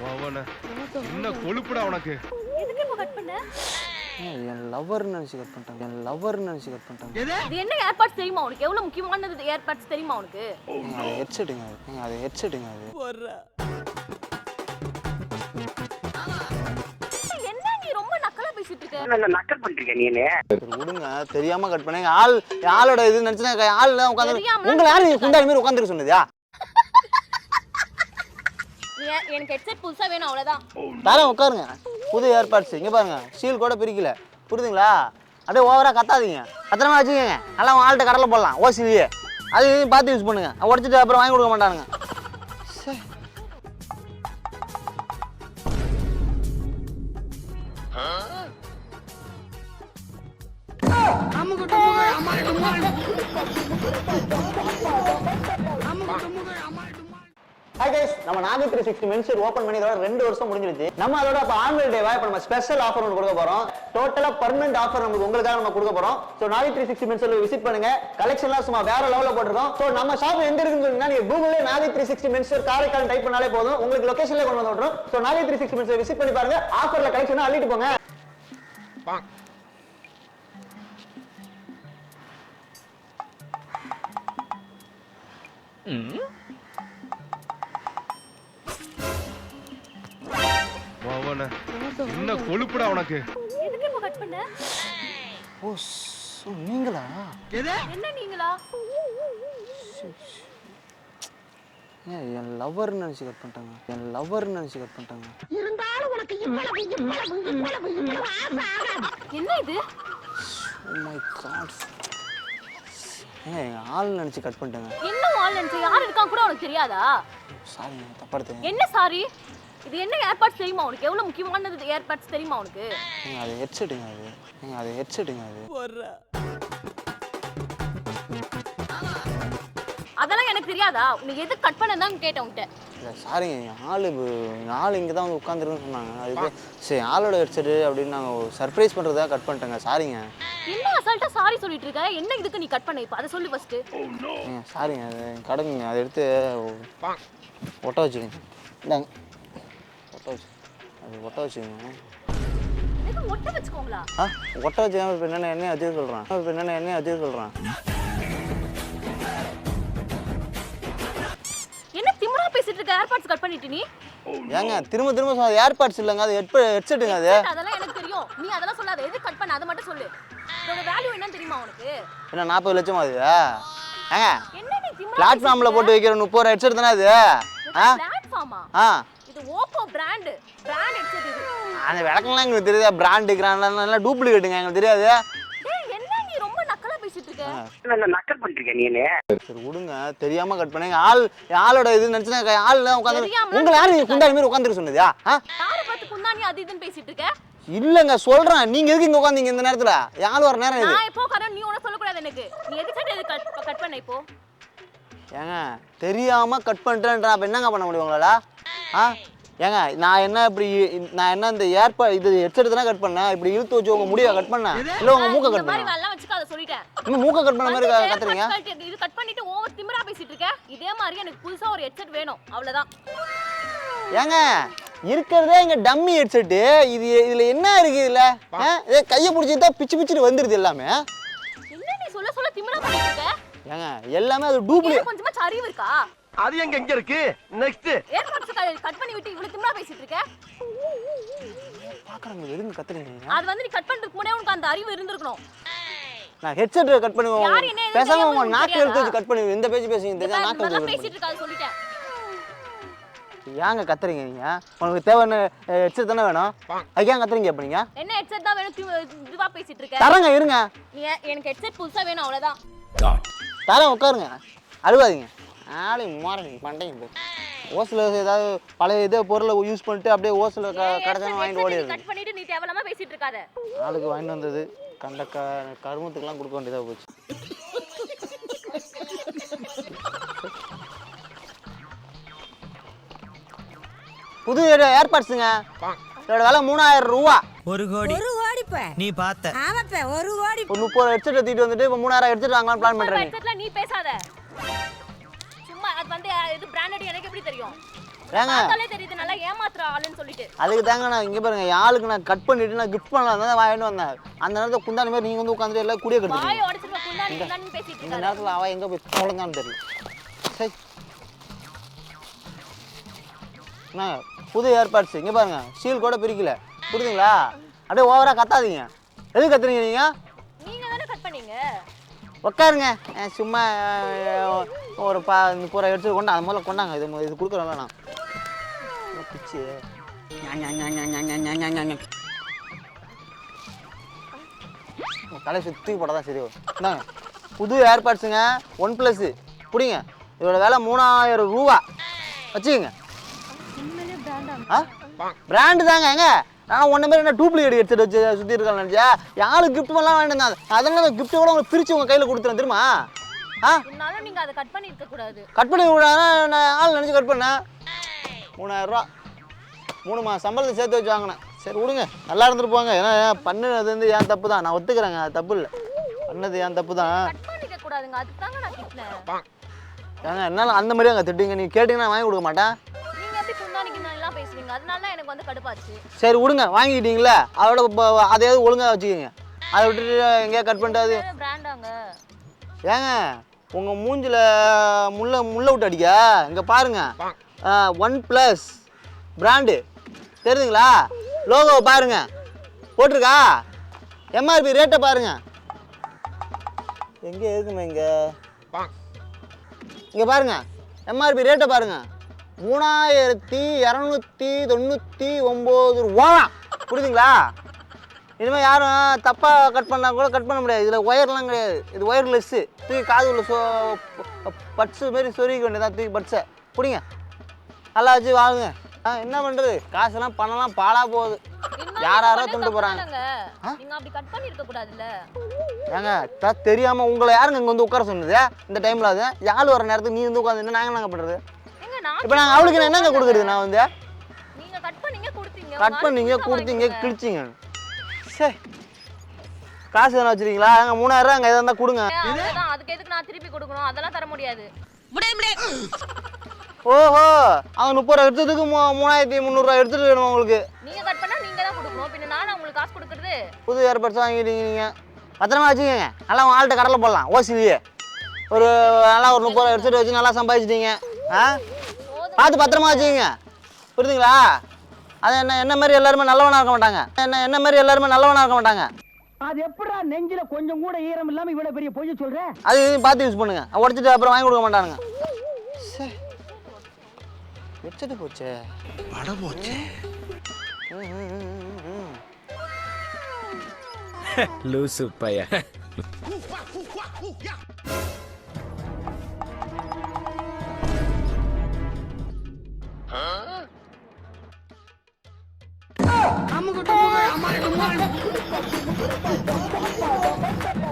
மவன என்ன கொழுப்புடா உனக்கு? எதுக்கு இப்ப கட் பண்ண? ஏன் என் லவ்வர்னு நினச்சி கட் பண்ணிட்டாங்க. என் லவ்வர்னு நினச்சி கட் பண்ணிட்டாங்க. என்ன ஏர்பாட்ஸ் தெரியுமா உனக்கு? எவ்வளவு முக்கியமானது ஏர்பாட்ஸ் தெரியுமா உனக்கு? ஹெட்செட்டுங்க அது அது. ஹெட்செட்டுங்க அது என்ன நீ ரொம்ப நக்கலா பேசிட்டு இருக்க? நக்கல் பண்றீங்க நீனு விடுங்க. தெரியாம கட் பண்ணேங்க ஆள் ஆளோட இது நினச்சினா ஆள் உட்காந்து தெரியாமலாம் உங்களை நீங்க குண்டாடி மாதிரி உட்காந்துருக்க சொன்னதா? ஏ- எனக்கு ஹெட்செட் புதுசா வேணும் அவ்வளவுதான். தரேன் உட்காருங்க. புது ஏற்பாட்ஸ் இங்கே பாருங்க. ஷீல் கூட பிரிக்கல. புரியுதுங்களா? அப்படியே ஓவரா கத்தாதீங்க. கத்திரமா வச்சுக்கோங்க. நல்லா உங்க ஆள்கிட்ட கடலை போடலாம். ஓசிலியே. அது இதையும் பார்த்து யூஸ் பண்ணுங்க. உடச்சிட்டு அப்புறம் வாங்கி கொடுக்க மாட்டானுங்க. சே. ஹாய் கைஸ் நம்ம நாகை த்ரீ சிக்ஸ்டி மென்சர் ஓப்பன் பண்ணி இதோட ரெண்டு வருஷம் முடிஞ்சிருச்சு நம்ம அதோட இப்போ ஆனுவல் டேவா இப்போ நம்ம ஸ்பெஷல் ஆஃபர் ஒன்று கொடுக்க போறோம். டோட்டலா பர்மனெண்ட் ஆஃபர் நமக்கு உங்களுக்காக நம்ம கொடுக்க போறோம். ஸோ நாகை த்ரீ சிக்ஸ்டி மென்சர் விசிட் பண்ணுங்க. கலெக்ஷன்லாம் சும்மா வேற லெவலில் போட்டிருக்கோம். ஸோ நம்ம ஷாப் எங்க இருக்குன்னு சொன்னீங்கன்னா நீங்க கூகுள்ல நாகை த்ரீ சிக்ஸ்டி மென்சர் காரைக்கால் டைப் பண்ணாலே போதும். உங்களுக்கு லொகேஷன்ல கொண்டு வந்து விட்டுரும். ஸோ நாகை த்ரீ சிக்ஸ்டி மென்சர் விசிட் பண்ணி பாருங்க. ஆஃபர்ல கலெக்ஷன் அள்ளிட்டு போங்க. என்ன கொழுப்புடா உனக்கு? பண்ண? ஓ ஸோ நீங்களா? என்ன நீங்களா? ஏன் என் லவ்வர்னு நினச்சி கட் பண்ணிட்டாங்க? என் லவ்வர்னு நினச்சி கட் பண்ணிட்டாங்க. என்ன இது? ஓ மை காட் ஏங்க எங்க ஆள் நினச்சி கட் பண்ணிட்டாங்க? என்ன வால் நினைச்ச? யார் இருக்கான் கூட உனக்கு தெரியாதா? சாரி தப்பா எடுத்துங்க என்ன சாரி இது என்ன ஏர்பாட்ஸ் தெரியுமா உனக்கு? எவ்வளவு முக்கியமானது ஏர்பாட்ஸ் தெரியுமா உனக்கு? ஏங்க அது ஹெட்செட்டுங்க அது ஏங்க அது ஹெட்செட்டுங்க அது அதெல்லாம் எனக்கு தெரியாதா? நீ எது கட் பண்ணதான் கேட்டேன் உன்கிட்ட. இல்லை சாரிங்க என் ஆள் என் ஆள் இங்கே தான் வந்து உட்காந்துருக்குன்னு சொன்னாங்க. அதுக்கு சரி ஆளோட ஹெட்செட்டு அப்படின்னு நாங்கள் சர்ப்ரைஸ் பண்ணுறதா கட் பண்ணிட்டேங்க. சாரிங்க என்ன அசால்ட்டா சாரி சொல்லிட்டு இருக்க? என்ன இதுக்கு நீ கட் பண்ண இப்ப? அதை சொல்லு ஃபர்ஸ்ட் ஏங்க சாரிங்க அது கடமைங்க அதை எடுத்து ஒட்ட வச்சுக்கோங்க. இந்தாங்க. ஒட்ட வச்சு அது ஒட்ட வச்சுக்கோங்க ஒட்ட வச்சுக்கோங்களா ஆ ஒட்ட வச்சுக்காம இப்போ என்னென்ன என்ன வச்சு சொல்கிறேன் இப்போ என்னென்ன என்ன வச்சு சொல்கிறேன் என்ன திமிரா பேசிட்டு இருக்க? ஏர்பாட்ஸ் கட் பண்ணிட்டு நீ ஏங்க திரும்ப திரும்ப சொன்ன ஏர்பாட்ஸ் இல்லைங்க அது ஹெட் ஹெட்செட்டுங்க அது அதெல்லாம் எனக்கு தெரியும் நீ அதெல்லாம் சொல்லாத எது கட் பண்ண அதை மட்டும் சொல்லு இதோட வேல்யூ என்னன்னு தெரியுமா உனக்கு என்ன நாற்பது லட்சமா அது ஏங்க என்ன நீ பிளாட்ஃபார்மில் போட்டு வைக்கிற முப்பது ரூபா ஹெட்செட் தானே அது? பிளாட்ஃபார்மா ஆ. இது ஓப்போ பிராண்ட் பிராண்ட் ஹெட்செட் இது. அந்த விளக்கம்லாம் எங்களுக்கு தெரியாது? பிராண்டு கிராண்ட்லாம் டூப்ளிகேட்டுங்க எங்களுக்கு தெரியாது. என்ன நீ ரொம்ப நக்கலா பேசிட்டு இருக்க? நக்கல் பண்றீங்க நீனு சரி விடுங்க. தெரியாம கட் பண்ணீங்க ஆள் ஆளோட இது நினச்சினா ஆள் உட்காந்து உங்களை யாரும் நீங்க குண்டாடி மாதிரி உட்காந்துருக்க சொன்னதா? யாரை பார்த்து குந்தாணி அது இதுன்னு பேசிட்டு இருக்க? இல்லைங்க சொல்றேன். நீங்க எதுக்கு இங்க உட்காந்தீங்க இந்த நேரத்துல? யாழ் வர நேரம் இது. நான் எப்போ கடன் நீ ஒன்னும் சொல்லக்கூடாது எனக்கு. நீ எதுக்கு எது கட் கட் பண்ண இப்போ? ஏங்க தெரியாம கட் பண்ணிட்டேன்ற அப்ப என்னங்க பண்ண முடியும் உங்களால? ஆ? ஏங்க நான் என்ன இப்படி நான் என்ன இந்த ஏற்பா இது ஹெட்செட் தானே கட் பண்ணேன்? இப்படி இழுத்து வச்சு உங்க முடிவை கட் பண்ணேன்? இல்ல உங்க மூக்க கட் பண்ணேன் வேலை வச்சுக்காத சொல்லிட்டேன். இன்னும் மூக்க கட் பண்ண மாதிரி கத்துறீங்க? இது கட் பண்ணிட்டு ஓவர் திமிரா பேசிட்டு இருக்க இதே மாதிரி எனக்கு புதுசா ஒரு ஹெட்செட் வேணும். அவ்வளவுதான். ஏங்க இருக்கிறதே எங்க டம்மி ஹெட்செட்டு இது இதுல என்ன இருக்கு இதுல? இதே கையை பிடிச்சிட்டு பிச்சு பிச்சுட்டு வந்துருது எல்லாமே. என்ன நீ சொல்ல சொல்ல திமிரா பண்ணிட்டு இருக்க? ஏங்க எல்லாமே அது டூப்ளி. எனக்கு கொஞ்சமாச்சும் அறிவு இருக்கா? அது எங்க எங்க இருக்கு. நெக்ஸ்ட் கட் பண்ணி விட்டு இவ்வளவு திமிரா பேசிட்டு இருக்க? பாக்குறாங்க எதுங்க கத்துறீங்க? அது வந்து நீ கட் பண்றதுக்கு முன்னே உனக்கு அந்த அறிவு இருந்திருக்கணும். நான் ஹெட்செட் கட் பண்ணி யார் என்ன எதுவும் பேசாம உங்க நாக்கு? எடுத்து கட் பண்ணி இந்த பேச்சு பேசுங்க இந்த தெரிஞ்சா நாக்கு நல்லா எடுத்து பேசிட்டு இருக்காது சொல்லிட்டேன். ஏங்க கத்துறீங்க நீங்க? உங்களுக்கு தேவையான ஹெட்செட் தானே வேணும்? ஏன் கத்துறீங்க அப்ப நீங்க? என்ன ஹெட்செட் தான் வேணும்? இதுவா பேசிட்டு இருக்க. தரங்க இருங்க. எனக்கு ஹெட்செட் புதுசா வேணும் அவ்வளவுதான். தரேன் உட்காருங்க. அழுவாதீங்க ஆளை மாறி பண்டைங்க போ ஓசில் ஏதாவது பழைய இதே பொருளை யூஸ் பண்ணிட்டு அப்படியே ஓசில் கடைச்சாலும் வாங்கிட்டு ஓடிடுது கட் பண்ணிட்டு நீ தேவையில்லாம பேசிட்டு இருக்காத. ஆளுக்கு வாங்கிட்டு வந்தது கண்ட க கருமத்துக்கெல்லாம் கொடுக்க வேண்டியதாக போச்சு. புது ஏர்பாட்ஸுங்க இதோட விலை மூணாயிரம் ரூபா. ஒரு கோடி. கோடிப்ப நீ பார்த்த. ஆமாப்ப ஒரு கோடி ஒரு முப்பது ஹெட்செட் எடுத்துட்டு வந்துட்டு இப்போ மூணாயிரம் ஹெட்செட் வாங்கலாம் பிளான் பண்ணுறேன் ஹெட்செட்ல நீ பேசாத. சும்மா அது வந்து எது பிராண்டட் எனக்கு எப்படி தெரியும்? ஏங்க. பார்த்தாலே தெரியுது நல்லா ஏமாத்துற ஆளுன்னு சொல்லிட்டு. அதுக்கு தாங்க நான் இங்கே பாருங்க ஆளுக்கு நான் கட் பண்ணிட்டு நான் கிஃப்ட் பண்ணலாம் தான் வாங்கிட்டு வந்தேன். அந்த நேரத்தில் குந்தாணி மாதிரி நீங்கள் வந்து உட்காந்துட்டு எல்லாம் குடிய கட்டுறீங்க வாயை உடைச்சிருப்ப குண்டானி குண்டானி பேசிட்டு இந்த இருக்காரு நேரத்தில் அவன் எங்கே போய் தொலைஞ்சான்னு தெரியல. சரி என்ன புது ஏற்பாட்ஸ் இங்கே பாருங்க சீல் கூட பிரிக்கல. புரியுதுங்களா? அப்படியே ஓவராக கத்தாதீங்க. எது கத்துறீங்க நீங்கள் நீங்க? தானே கட் பண்ணீங்க. உட்காருங்க அஹ் சும்மா அஹ், ஒரு பா முப்பது ரூபா எடுத்து கொண்டா அது முதல்ல கொண்டாங்க. இது மு- இது என்ன பிச்சு. உங்க தலை சுற்றி போட தான் சரி வரும். இந்தாங்க. புது ஏர்பாட்ஸுங்க. ஒன் ப்ளஸ்ஸு பிடிங்க. இதோட விலை மூணாயிரம் ரூபா. வச்சுக்கோங்க. ஆ பிராண்டு தாங்க ஏங்க நான் மாதிரி என்ன டூப்ளிகேட் எடுத்துட்டு வச்சு சுற்றி இருக்கலாம் நினச்சா யாரும் கிஃப்ட் பண்ணலாம் வந்தாங்க. அதனால கிஃப்ட் கூட உங்களுக்கு பிரித்து உங்கள் கையில் கொடுத்துறேன் தெரியுமா? ஆ? இருந்தாலும் நீங்க அதை கட் பண்ணி இருக்க கூடாது. கட் பண்ணி விடானா நான் ஆள் நினச்சி கட் பண்ணேன். மூணாயிரம் ரூபா மூணு மாதம் சம்பளத்தை சேர்த்து வச்சு வாங்கினேன். சரி விடுங்க. நல்லா இருந்துட்டு போங்க. ஏன்னா பண்ணுனது வந்து என் தப்பு தான்? நான் ஒத்துக்கிறேங்க. அது தப்பு இல்லை. பண்ணது என் தப்பு தான்? ஏங்க என்னால் அந்த மாதிரி அங்கே திட்டுங்க நீங்கள் கேட்டிங்கன்னா வாங்கி கொடுக்க மாட்டேன். அதனால தான் எனக்கு வந்து கடுப்பாச்சு. சரி விடுங்க வாங்கிக்கிட்டீங்களே? அதோட அதையாவது ஒழுங்காக வச்சுக்கோங்க. அதை விட்டுட்டு எங்கேயா கட் பண்ணிட்டு அது பிராண்டாங்க ஏங்க உங்கள் மூஞ்சில் முள்ள முள்ள விட்டு அடிக்க? இங்கே பாருங்க. ஒன் ப்ளஸ் பிராண்டு தெரியுதுங்களா? லோகோவை பாருங்க. போட்டிருக்கா? எம்ஆர்பி ரேட்டை பாருங்க. எங்கே இருக்குமே இங்கே? இங்கே பாருங்க. எம்ஆர்பி ரேட்டை பாருங்க. மூணாயிரத்தி இரநூத்தி தொண்ணூற்றி ஒம்பது ரூபா. புரியுதுங்களா இனிமேல் யாரும் தப்பாக கட் பண்ணா கூட கட் பண்ண முடியாது. இதில் ஒயர்லாம் கிடையாது. இது ஒயர்லெஸ்ஸு தூக்கி காது உள்ள சொ பட்ஸு மாரி சொருகிக்க வேண்டியதான் தூக்கி பட்ஸை பிடிங்க நல்லா வச்சு வாங்குங்க. ஆ என்ன பண்ணுறது காசெல்லாம் பணம்லாம் பாழா போகுது. யார் யாரோ துண்டு போகிறாங்க ஏங்க த- தெரியாம உங்களை யாருங்க இங்கே வந்து உட்கார சொன்னது? இந்த டைமில் அது? யாழ் வர நேரத்துக்கு நீ வந்து உட்காந்து நாங்கள் நாங்கள் பண்ணுறது நான் இப்போ நாங்கள் அவளுக்கு நான் என்னங்க கொடுக்குறது? நான் வந்து நீங்க கட் பண்ணீங்க கொடுத்தீங்க. கட் உங்க பண்ணீங்க கொடுத்தீங்க. கிழிச்சிங்க. சே காசு எதனா வச்சிருக்கீங்களா? அங்கே மூணாயிரம் ரூபா அங்கே எதாவது இருந்தால் கொடுங்க. அதுக்கு எதுக்கு நான் திருப்பி கொடுக்கணும்? அதெல்லாம் தர முடியாது. ஓஹோ. அவன் முப்பது ரூபா எடுத்ததுக்கு மூ மூணாயிரத்தி முந்நூறுரூவா எடுத்துட்டு வேணும் உங்களுக்கு? நீங்க கட் பண்ணா நீங்க தான் கொடுக்கணும். பின்ன நானும் உங்களுக்கு காசு கொடுக்கறது? புது ஏர்பட்ஸ் வாங்கிட்டீங்க நீங்கள் பத்திரமா வச்சுக்கோங்க. நல்லா உங்கள் ஆள்கிட்ட கடலை போடலாம். ஓசிலியே. ஒரு நல்லா ஒரு முப்பது ரூபா எடுத்துட்டு வச்சு நல்லா சம்பாதிச்சிட்டீங்க. ஆ? பார்த்து பத்திரமா வச்சுக்கோங்க. புரியுதுங்களா? அது என்ன என்ன மாதிரி எல்லாருமே நல்லவனா இருக்க மாட்டாங்க. என்ன என்ன மாதிரி எல்லாருமே நல்லவனா இருக்க மாட்டாங்க. அது எப்படா நெஞ்சில கொஞ்சம் கூட ஈரம் இல்லாம இவ்வளவு பெரிய பொய்ய சொல்ற? அது பார்த்து யூஸ் பண்ணுங்க. உடச்சிட்டு அப்புறம் வாங்கி கொடுக்க மாட்டானுங்க. வச்சது போச்சே? அட போச்சு. லூசு பைய அமுக்கு டுமுக்கு, அமால் டுமால். அமுக்கு